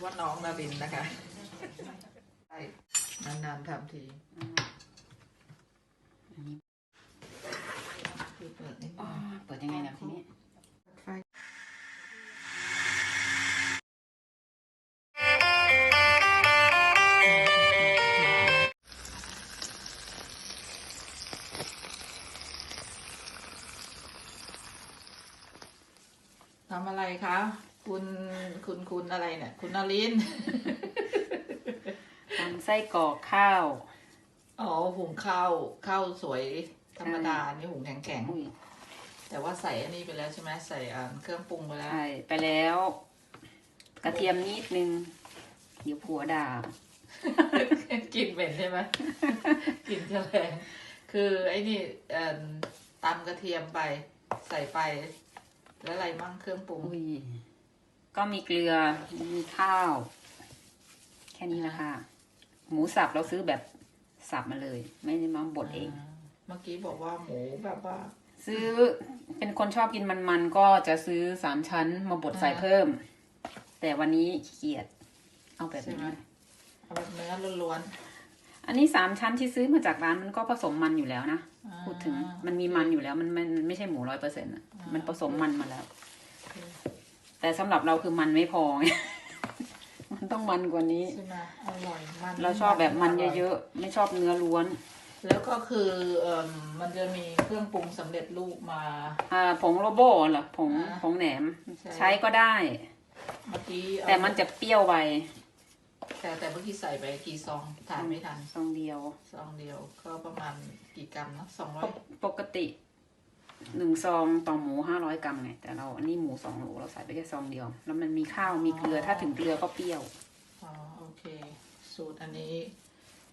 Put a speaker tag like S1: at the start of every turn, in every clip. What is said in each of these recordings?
S1: กว่าน้องนารินนะคะใช่นานๆทำที
S2: อันนี้
S1: คือเปิดนิดห
S2: อ๋อ
S1: น่อย
S2: เปิดยังไงนะทีนี้
S1: คุณนาริน
S2: ทำไส้กรอกข้าว
S1: อ๋อหุงข้าวข้าวสวยธรรมดานี่หุงแข็งแข็ง
S2: อุ้ย
S1: ๆแต่ว่าใส่อันนี้ไปแล้วใช่ไหมใส่อ่าเครื่องปรุงไปแล้ว
S2: ใช่ไปแล้ว กระเทียมนิดนึงเดี๋ยวผัวด่า
S1: กลิ่นเหม็นใช่ไหมกลิ่นจะแรงคือไอ้นี่เอ่อตำกระเทียมไป ใส่ไป แล้วอะไรมั่งเครื่องปรุง
S2: อุ้ย ก็มีเกลือ มีข้าว แค่นี้แหละค่ะ หมูสับเราซื้อแบบสับมาเลย ไม่ได้มาบดเองา
S1: เมื่อกี้บอกว่าหมูแบบว่า
S2: ซื้อเป็นคนชอบกินมันๆ ก็จะซื้อสามชั้นมาบดใส่
S1: อ่า
S2: เพิ่ม แต่วันนี้ขี้เกียจเอาแบบ
S1: ใช่
S2: นี้
S1: ไหมเอาแบบเนื้อล้วน
S2: อันนี้สามชั้นที่ซื้อมาจากร้านมันก็ผสมมันอยู่แล้วนะ
S1: ๆอ่า
S2: พูดถึงมันมีมันอยู่แล้ว มันมันไม่ใช่หมูร้อยเปอร์เซ็นต์อะ
S1: อ่ามั
S2: มันผสมมันมาแล้ว
S1: โอเค
S2: แต่สำหรับเราคือมันไม่พอไงมันต้องมันกว่านี้
S1: ใช่ไหมอร่อยมัน
S2: เราชอบแบบมันเยอะๆ ไม่ชอบเนื้อล้วน
S1: ๆแล้วก็คือเอ่มมันจะมีเครื่องปรุงสำเร็จรูปมา
S2: อ่าผงโรโบเหรอผง
S1: อ่า
S2: ผงแหนม
S1: ใช่
S2: ใช้ก็ได้
S1: เมื่อกี้เอา
S2: แต่มันจะเปรี้ยวไป
S1: แต่แต่เมื่อกี้ใส่ไปกี่ซองทานไม่ทัน
S2: ซองเดียว
S1: ซองเดียวก็ประมาณกี่กรัมนะสองร้อ
S2: ป
S1: ย
S2: กปกติ หนึ่งซองต่อหมูห้าร้อยกรัมไงแต่เราอันนี้หมูสองโลเราใส่ไปแค่ซองเดียว แล้วมันมีข้าวมีเกลือถ้าถึงเกลือก็เปรี้ยว
S1: อ๋อโอเค สูตรอันนี้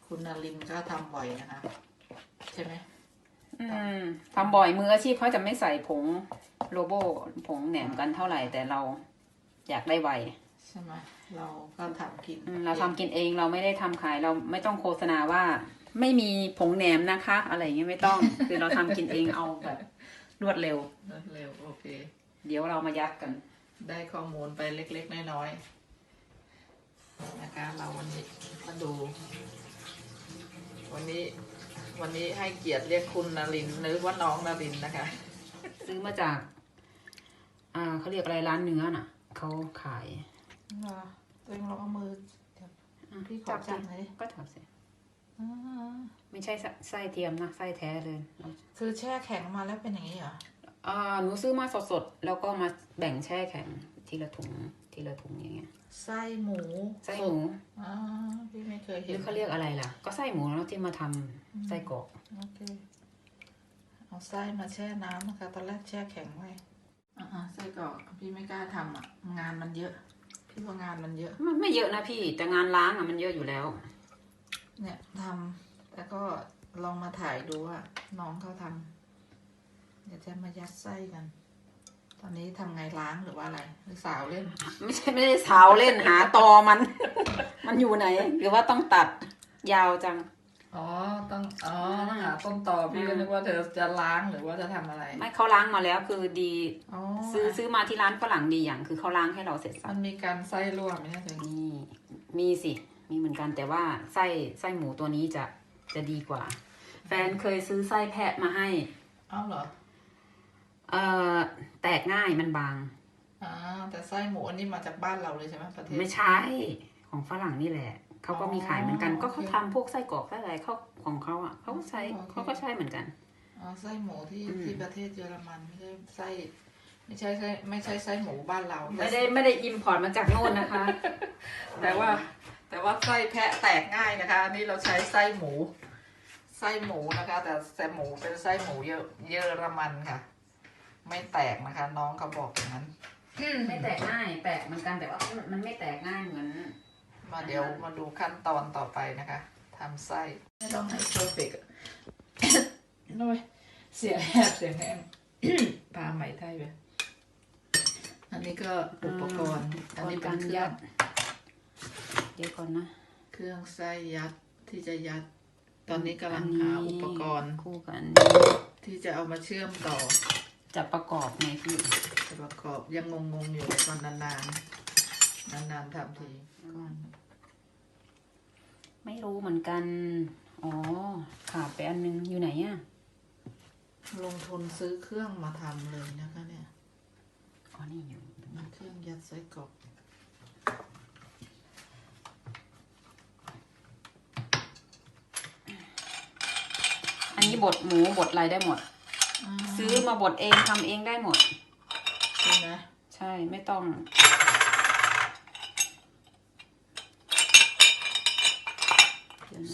S1: คุณนารินก็ทำบ่อยนะคะ ใช่ไหม
S2: อืมทำบ่อยมืออาชีพเขาจะไม่ใส่ผงโลโบผงแหนมกันเท่าไหร่ แต่เราอยากได้ไว
S1: ใช่ไหมเราก็ทำกิน
S2: อืมเราทำกินเองเราไม่ได้ทำขายเราไม่ต้องโฆษณาว่า ไม่มีผงแหนมนะคะ อะไรอย่างเงี้ยไม่ต้อง คือเราทำกินเองเอาแบบ รวดเร็ว
S1: เร็วโอเค
S2: เดี๋ยวเรามายัดกัน
S1: ได้ข้อมูลไปเล็กๆน้อยๆนะคะ เราวันนี้มาดู วันนี้ วันนี้ให้เกียรติเรียกคุณนารินหรือว่าน้องนารินนะคะ
S2: ซื้อมาจาก อ่าเขาเรียกอะไรร้านเนื้อน่ะ เขาขาย
S1: ตัวเองเราเอามือ
S2: อะ
S1: พี่ขอจับหน่อยดิ
S2: ก็จับสิ
S1: อ่า
S2: ไม่ใช่ไส้ไส้เทียมนะไส้แท้เลย
S1: คือแช่แข็งมาแล้วเป็นอย่างนี้เหรอ
S2: อ่าหนูซื้อมาสดๆ แล้วก็มาแบ่งแช่แข็งทีละถุงทีละถุงอย่างเงี้ย
S1: ไส้หมู
S2: ไส้หมู
S1: อ่าพี่ไม่เคย
S2: ห
S1: เห็
S2: รื
S1: น
S2: อเขาเรียกอะไรล่ะ ก็ไส้หมูแล้วที่มาทำไส้กรอก
S1: โอเคเอาไส้มาแช่น้ำนะคะตอนแรกแช่แข็งไว้อ่าไส้กรอกพี่ไม่กล้าทำอะงานมันเยอะ พี่ว่างานมันเยอะ
S2: มันไม่เยอะนะพี่แต่งานล้างอะมันเยอะอยู่แล้ว
S1: เนี่ยทำแล้วก็ลองมาถ่ายดูว่าน้องเขาทำเดี๋ยวจะมายัดไส้กัน ตอนนี้ทำไงล้างหรือว่าอะไรหรือสาวเล่น
S2: ไม่ใช่ไม่ได้สาวเล่นหาตอมัน มันอยู่ไหน หรือว่าต้องตัดยาวจัง
S1: อ๋อต้องอ๋อต้องหาต้นตอพี่ก็นึกว่าเธอจะล้างหรือว่าจะทำอะไร
S2: ไม่เขาล้างมาแล้วคือดี
S1: อ๋อ
S2: ซื้อซื้อมาที่ร้านฝรั่งดีอย่าง คือเขาล้างให้เราเสร็จสั
S1: มั
S2: บ
S1: นมีการไส้รั่วไหมเนี่ยเธอ
S2: นี่มีสิ มีเหมือนกันแต่ว่าไส้ไส้หมูตัวนี้จะจะดีกว่า แฟนเคยซื้อไส้แพะมาให้
S1: อ้าวเหรอ
S2: เอ่อแตกง่ายมันบาง
S1: อ่าแต่ไส้หมูอันนี้มาจากบ้านเราเลยใช่ไหมประเทศ
S2: ไม่ใช่ของฝรั่งนี่แหละเขาก็มีขายเหมือนกัน
S1: อ๋อ
S2: ก็เขาทำพวกไส้กรอกไส้อะไรเขาของเขาอะเขาก็ใช้
S1: โอเค
S2: เขาก็ใช้เหมือนกัน
S1: อ๋อไส้หมูที่
S2: อืม
S1: ที่ประเทศเยอรมันไม่ใช่ไส้ไม่ใช่ไส้ไม่ใช่ไส้หมูบ้านเรา
S2: ไม่ได้ไม่ได้อิมพอร์ตมาจากโน่นนะคะ
S1: แต่ว่า แต่ว่าไส้แพะแตกง่ายนะคะ อันนี้เราใช้ไส้หมู ไส้หมูนะคะ แต่แต่หมูเป็นไส้หมูเยอะเยอรมันค่ะ ไม่แตกนะคะ น้องเขาบอกอย่างนั้น
S2: ไม่แตกง่ายแตกเหมือนกันแต่ว่ามันไม่แตกง่ายเหมือน
S1: มาเดี๋ยวมาดูขั้นตอนต่อไปนะคะทำไส้ไม่ต้องให้เพอร์เฟกต์น้อยเสียงแหบเสียงแห้งพาไหมไทยไปอันนี้ก็อุปกรณ์ อันนี้เป็นเครื่อง
S2: เดี๋ยวก่อนนะ
S1: เครื่องไส้ยัดที่จะยัด ตอนนี้กำลังหาอุปกรณ์
S2: คู่กัน
S1: ที่จะเอามาเชื่อมต่อ
S2: จะประกอบไงพี่
S1: จะประกอบยังงงงอยู่ตอนนานๆนานๆทำที
S2: ไม่รู้เหมือนกัน อ๋อ ขาดไปอันนึงอยู่ไหนอะ
S1: ลงทุนซื้อเครื่องมาทำเลยนะคะเนี่ย
S2: อ๋อนี่อยู่
S1: เครื่องยัดไส้กรอก
S2: นี้บดหมูบดอะไรได้หมด ซื้อมาบดเองทำเองได้หมด
S1: ใช่ไหม
S2: ใช่ไม่ต้อง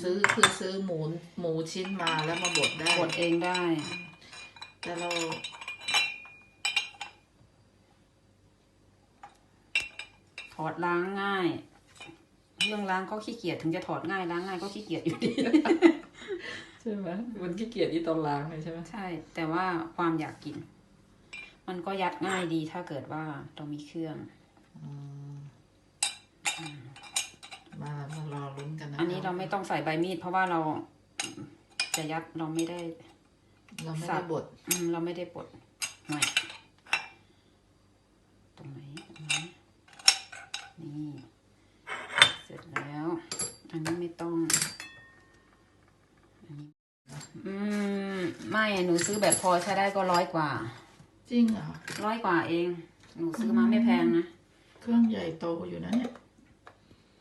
S1: ซื้อคือซื้อหมูหมูชิ้นมาแล้วมาบดได้
S2: บดเองได้
S1: แต่เรา
S2: ถอดล้างง่าย เรื่องล้างก็ขี้เกียจถึงจะถอดง่ายล้างง่ายก็ขี้เกียจอยู่ดี
S1: ช่ไหมมันขี้เกียจที่ตอนล้างเลยใช่ไหม
S2: ใช่ แต่ว่าความอยากกิน มันก็ยัดง่ายดีถ้าเกิดว่าเรงมีเครื่อง
S1: มามารอลุ้นกันนะ
S2: อันนี้เราไม่ต้องใส่ใบมีด เพราะว่าเราจะยัดเราไม่ได้
S1: เราไม่ได้
S2: บ
S1: ด
S2: เราไม่ได้บดใม่ หนูซื้อแบบพอใช้ได้ก็ร้อยกว่า
S1: จริงเหรอ
S2: ร้อยกว่าเอง หนูซื้อมาไม่แพงนะ
S1: เครื่องใหญ่โตอยู่นะเนี่ย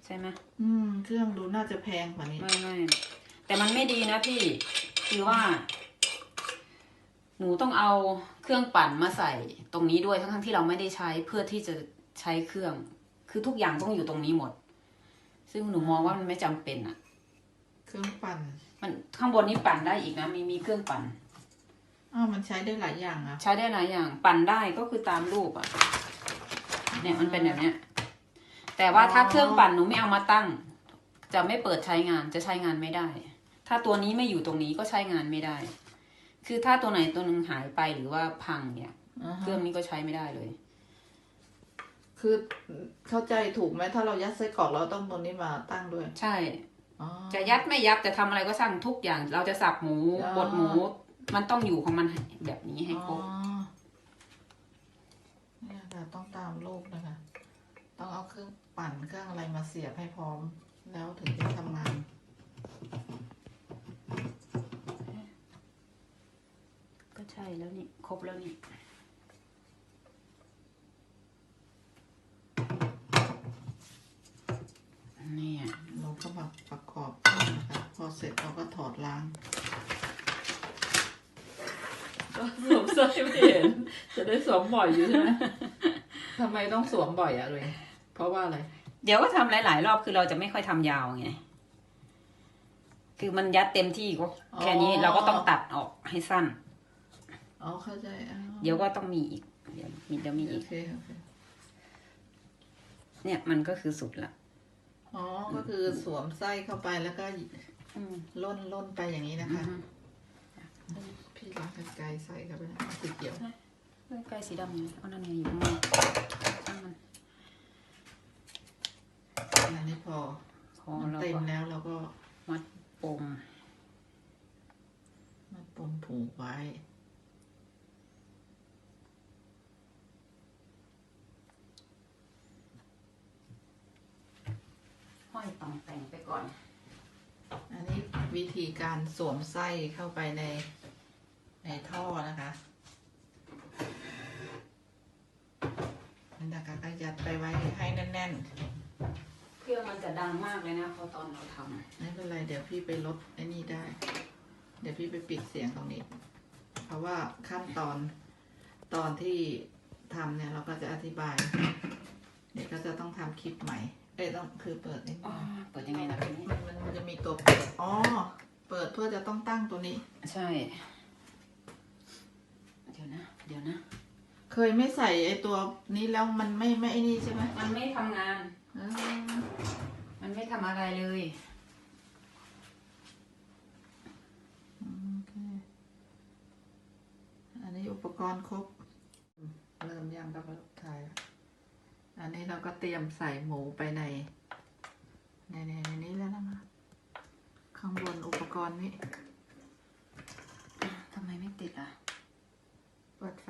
S2: ใช่ไหม
S1: อืม เครื่องดูน่าจะแพงกว่านี้
S2: ไม่ไม่แต่มันไม่ดีนะพี่ คือว่า หนูต้องเอาเครื่องปั่นมาใส่ตรงนี้ด้วยทั้งที่เราไม่ได้ใช้เพื่อที่จะใช้เครื่อง คือทุกอย่างต้องอยู่ตรงนี้หมด ซึ่งหนูมองว่ามันไม่จำเป็นอะ
S1: เครื่องปั่น
S2: มันข้างบนนี้ปั่นได้อีกนะ มีมีเครื่องปั่น
S1: อ้ามันใช้ได้หลายอย่างอะ
S2: ใช้ได้หลายอย่าง ปั่นได้ก็คือตามรูปอะเนี่ยมันเป็นแบบเนี้ย แต่ว่าถ้าเครื่องปั่นหนูไม่เอามาตั้ง จะไม่เปิดใช้งานจะใช้งานไม่ได้ ถ้าตัวนี้ไม่อยู่ตรงนี้ก็ใช้งานไม่ได้ คือถ้าตัวไหนตัวหนึ่งหายไปหรือว่าพังเนี่ย เครื่องนี้ก็ใช้ไม่ได้เลย
S1: คือเข้าใจถูกไหมถ้าเรายัดไส้กรอกเราต้องตัวนี้มาตั้งด้วย
S2: ใช่จะยัดไม่ยัดจะทำอะไรก็สั่งทุกอย่าง เราจะสับหมูบดหมู มันต้องอยู่ของมันแบบนี้ให้ครบ
S1: เนี่ยค่ะต้องตามลูกนะคะ ต้องเอาเครื่องปั่นเครื่องอะไรมาเสียบให้พร้อม แล้วถึงจะทำงาน
S2: ก็ใช่แล้วนี่ ครบแล้วนี่เนี่ย
S1: เราก็แบบประกอบนะคะพอเสร็จเราก็ถอดล้าง ก็สวมเสื้อไม่เห็น จะได้สวมบ่อยอยู่ใช่ไหมทำไมต้องสวมบ่อยอะเลย เพราะว่าอะไร
S2: เดี๋ยวก็ทำหลาย ๆ รอบคือเราจะไม่ค่อยทำยาวไง คือมันยัดเต็มที่ก็แค่นี้เราก็ต้องตัดออกให้สั้น
S1: อ๋อเข้าใจ
S2: เดี๋ยวก็ต้องมีอีก เดี๋ยวมีเดี๋ยวมี
S1: อี
S2: ก
S1: เนี่
S2: ยมันก็คือสุดละ
S1: อ๋อ ก็คือสวมไส้เข้าไปแล้วก็ล่นล่นไปอย่างนี้นะคะ ที่ล้างนไกลใส่เข้าไปนะสีเขียว
S2: เลือกไกลสีดำอยู่เอานั่นไยอยู่ข้างนอกตั้งมัน
S1: อันนี้พอ
S2: พอ
S1: มันเต็มแล้วเราก็
S2: มัดปม
S1: มัดปมผูกไว้
S2: ห้อตองแต่งไปก่อน
S1: อันนี้วิธีการสวมไส้เข้าไปใน ในท่อนะคะนี่นะคะก็ยัดไปไว้ให้แน่นๆ
S2: เครื่อมันจะดังมากเลยนะพอตอนเราทำ
S1: ไม่เป็นไรเดี๋ยวพี่ไปลดไอ้นี่ได้ เดี๋ยวพี่ไปปิดเสียงตรงนี้ เพราะว่าขั้นตอนตอนที่ทำเนี่ยเราก็จะอธิบาย เดี๋ยวก็จะต้องทำคลิปใหม่ เอ้ยต้องคือเปิดนี่
S2: เปิดยังไงนะพี่
S1: มันมัมันจะมีตัวเปิดอ๋อเปิดเพื่อจะต้องตั้งตัวนี้
S2: ใช่
S1: คยไม่ใส่ไอตัวนี้แล้วมันไม่ไม่ไอนี่ใช่ไหม
S2: มันไม่ทำงานมันไม่ทำอะไรเลย
S1: อันนี้อุปกรณ์ครบ เริ่มย่างกับลูกชายอันนี้เราก็เตรียมใส่หมูไปในในในนี้แล้วนะคะ ข้างบนอุปกรณ์นี้
S2: ทำไมไม่ติดอะ
S1: เปิดไฟ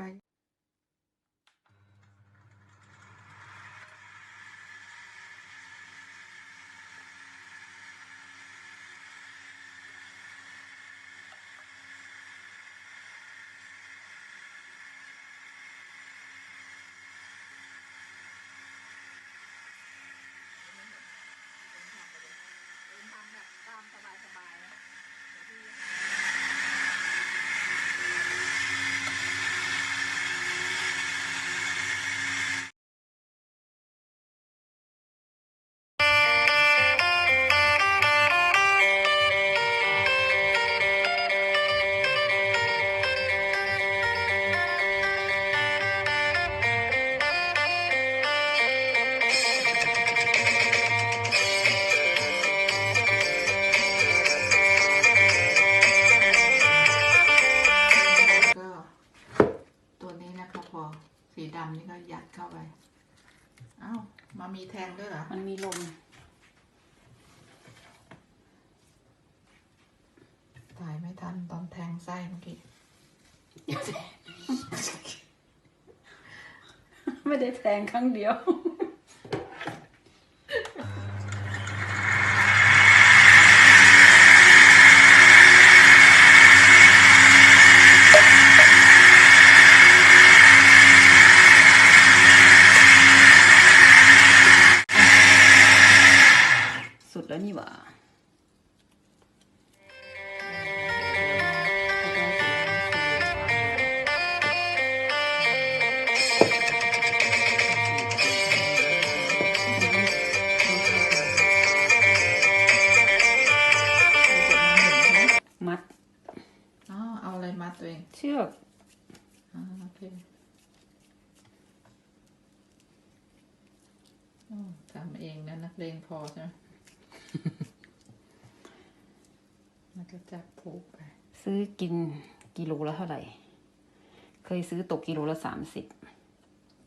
S2: สีดำ
S1: นี่ก็ยั
S2: ดเข้าไป เอ้าวมามี
S1: แทงด้วยเหรอ
S2: มันมีลม
S1: ถ่ายไม่ทันตอนแทงไส้เมื่อกี้
S2: ไม่ได้แทงครั้งเดียว สุดแล้วนี่หว่ามัด
S1: อ๋อเอาอะไรมัดตัวเอง
S2: เชือก
S1: อ่าโอเคอ๋อทำเองนะนักเลงพอใช่ไหม มันก็จับผูกไป
S2: ซื้อกินกิโลละเท่าไหร่ เคยซื้อตกกิโลละสามสิบ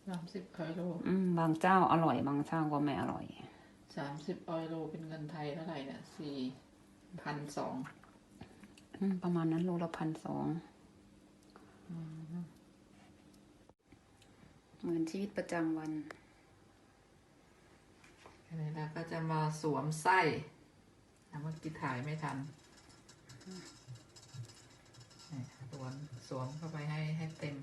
S1: สามสิบออยโล
S2: อืมบางเจ้าอร่อย บางเจ้าก็ไม่อร่อย
S1: สามสิบออยโลเป็นเงินไทยเท่าไหร่เนี่ยสี่พันสอง
S2: อืมประมาณนั้นโลละพันสองเหมือนชีวิตประจำวัน
S1: อันนี้เราก็จะมาสวมไส้อะเมื่อกี้ถ่ายไม่ทันสวมสวมเข้าไปให้ให้เต็ม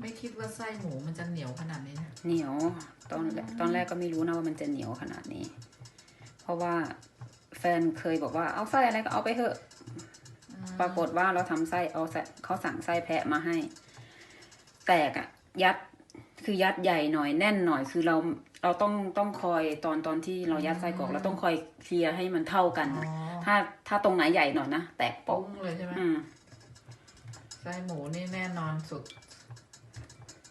S1: ไม่คิดว่าไส้หมูมันจะเหนียวขนาดนี้นะ
S2: เหนียวตอนแรกตอนแรกก็ไม่รู้นะว่ามันจะเหนียวขนาดนี้ เพราะว่าแฟนเคยบอกว่าเอาไส้อะไรก็เอาไปเถอะ ปรากฏว่าเราทำไส้เอาเขาสั่งไส้แพะมาให้ แตกอะยัด คือยัดใหญ่หน่อยแน่นหน่อยคือเราเราต้องต้องคอยตอนตอนที่เรายัดไส้กรอกเราต้องคอยเคลียร์ให้มันเท่ากัน
S1: อ๋อ
S2: ถ้าถ้าตรงไหนใหญ่หน่อยนะแตกป
S1: ปุ้
S2: อก
S1: งเลยใช่ไหม
S2: อืม
S1: ไส้หมูนี่แน่นอนสุด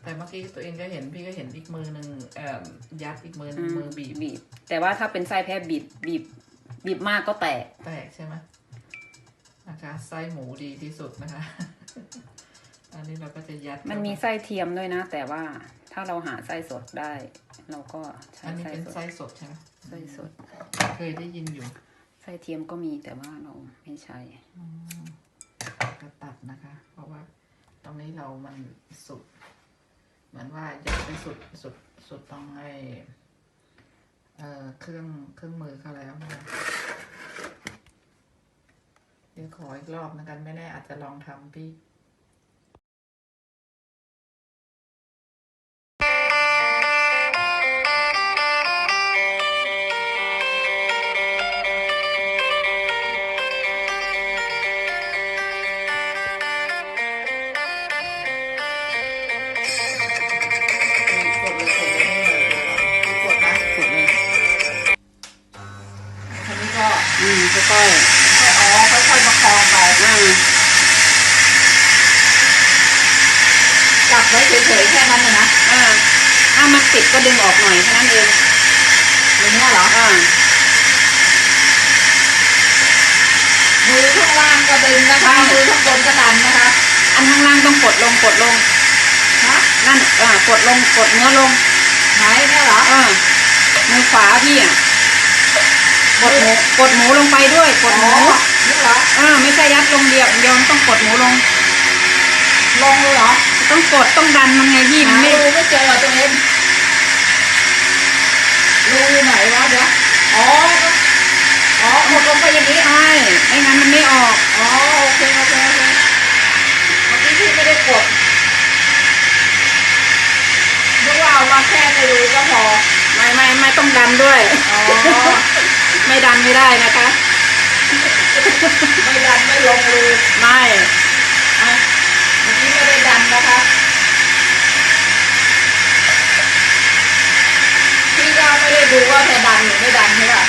S1: แต่เมื่อกี้ตัวเองก็เห็นพี่ก็เห็นอีกมือหนึ่งเอ่อยัดอีกมือหนึ่งมือบีบ
S2: บีบ แต่ว่าถ้าเป็นไส้แพะบีบบีบบีบมากก็แตก
S1: แตกใช่ไหมนะคะไส้หมูดีที่สุดนะคะ อันนี้เราก็จะยัด
S2: มันมี
S1: เข้าไป
S2: ไส้เทียมด้วยนะ แต่ว่า ถ้าเราหาไส้สดได้ เราก็ใช้
S1: อันนี้
S2: ไส้
S1: เป็น
S2: สด
S1: ไส้สดใช่ไหม
S2: ไส้สด
S1: เคยได้ยินอยู่
S2: ไส้เทียมก็มีแต่ว่าเราไม่ใช้
S1: ก็ตัดนะคะ เพราะว่า ตรงนี้เรามันสุด เหมือนว่าอยากไปสุดสุดสุดตรงไอ้เอ่อเครื่องเครื่องมือเขาแล้วนะคะเดี๋ยวขออีกรอบนะกันไม่แน่อาจจะลองทำพี่
S2: อืมค่อย
S1: อ๋อค่อยๆประคองไป
S2: ๆอ่า
S1: จับไว้เฉยๆแค่นั้นนะนะ
S2: อ่าถ้ามันติดก็ดึงออกหน่อยแค่นั้นเอง
S1: อย่างเงี้ยเหรอ
S2: อ่า
S1: มือข้างล่างก็ดึงนะคะมือข้างบนก็ดันนะคะ
S2: อันข้างล่างต้องกดลงกดลง
S1: ฮะ
S2: นั่นอ่ากดลงกดเนื้อลง
S1: ไหนเนี่ยเหรอ
S2: อ่ามือขวาพี่อะก ดหมูกดหมูลงไปด้วยก
S1: อ๋
S2: ด
S1: อ
S2: หมู
S1: นี่เหรอ
S2: อ่าไม่ใช่ยัดลงเดียวเดียวมันต้องกดหมูลง
S1: ลงเลยเหรอ
S2: ต้องกดต้องดันมันไงพี่มัน
S1: หา
S2: ไม่
S1: รูไม่เจอตัวเองรูอยู่ไหนวะเดี๋ยวอ๋ออ๋อกดลงไปอย่างนี้
S2: ใช่ไม่งั้นมันไม่ออก
S1: อ๋อโอเคโอเคโอเคเมื่อกี้พี่ไม่ได้กดนึกว่าเอามาแค่ในรูก็พอ
S2: ไม่ไม่ไม่ต้องดันด้วย
S1: อ๋อ
S2: ไม่ดันไม่ได้นะคะ
S1: ไม่ดันไม่ลงรู
S2: ไม่
S1: เอาเมื่อกี้ไม่ได้ดันนะคะพี่ก็ไม่ได้ดูว่าจะดันหรือไม่ดันใช่ป่ะ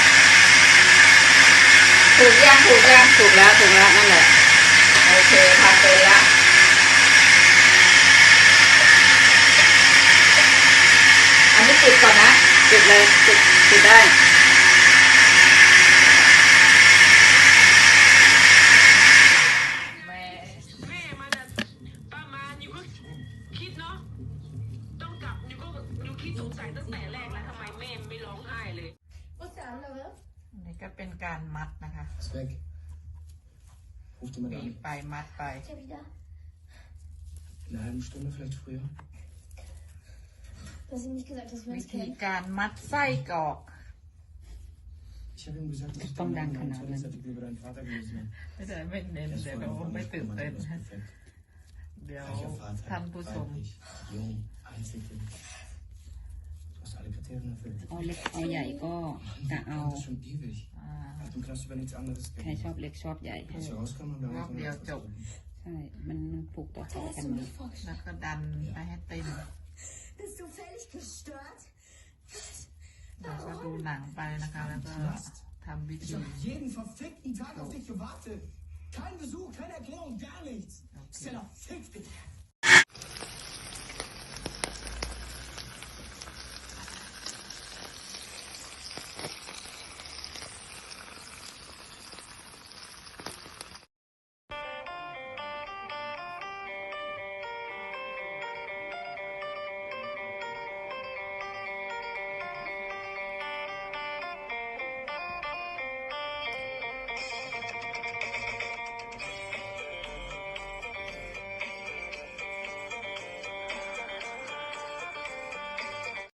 S1: ถูกยังถูกยัง
S2: ถูกแล้วถูกแล้วนั่นแหละ
S1: โอเคทำเป็นละอันนี้ปิดก่อนนะ
S2: ปิดเลยปิดปิดได้
S3: weg. Ruf jemand
S1: บีบ
S3: an.
S1: ไปมัดไป
S4: Ist er wieder?
S3: In einer halben Stunde vielleicht früher.
S4: Du hast ihm nicht gesagt, dass wir
S1: วิ
S4: uns
S1: ธี
S4: kennen.
S1: การมัดไส้กรอก
S3: Ich habe ihm gesagt, dass ich
S2: Komm,
S3: den
S2: danke,
S3: Namen
S2: Namen.
S3: Toilettenzettel über deinen Vater gelesen habe.
S1: ไม่ได้ไม่เน้น
S3: Er ist
S1: เดี๋ยว
S3: voll
S1: เขา
S3: von
S1: ไม่ตื่น
S3: Mann,
S1: เต้น
S3: das ist perfekt.
S1: เดี๋ยว
S3: Reicher Vater,
S1: ท่านผู้ชม
S3: weiblich, jung, Einzelkind.
S2: เอาเล็กเอาใหญ่ก็กะ
S3: Wir
S2: เอา
S3: kannten das schon ewig.
S1: อ่า
S3: Er hat im Knast über nichts anderes
S2: ใครชอบ
S3: geredet.
S2: เล็กชอบใหญ่
S3: Als wir rauskamen, haben wir
S1: Ja,
S3: einfach nur
S1: ja,
S3: das
S1: ja.
S3: ausgedrückt.
S2: ใช่ มันมันผูกต่อต่อ
S4: Was
S2: กัน
S4: hast du
S2: มา
S4: mir vorgeschlagen?
S1: แล้วก็ดันไปให้เต็ม
S4: Bist du völlig gestört?
S1: แล้วก็ดูหนังไปนะคะ แล้วก็ทำวิ
S5: Ich
S1: ธี
S5: habe jeden verfickten Tag auf dich gewartet. Kein Besuch, keine Erklärung, gar nichts. Stella, fick dich.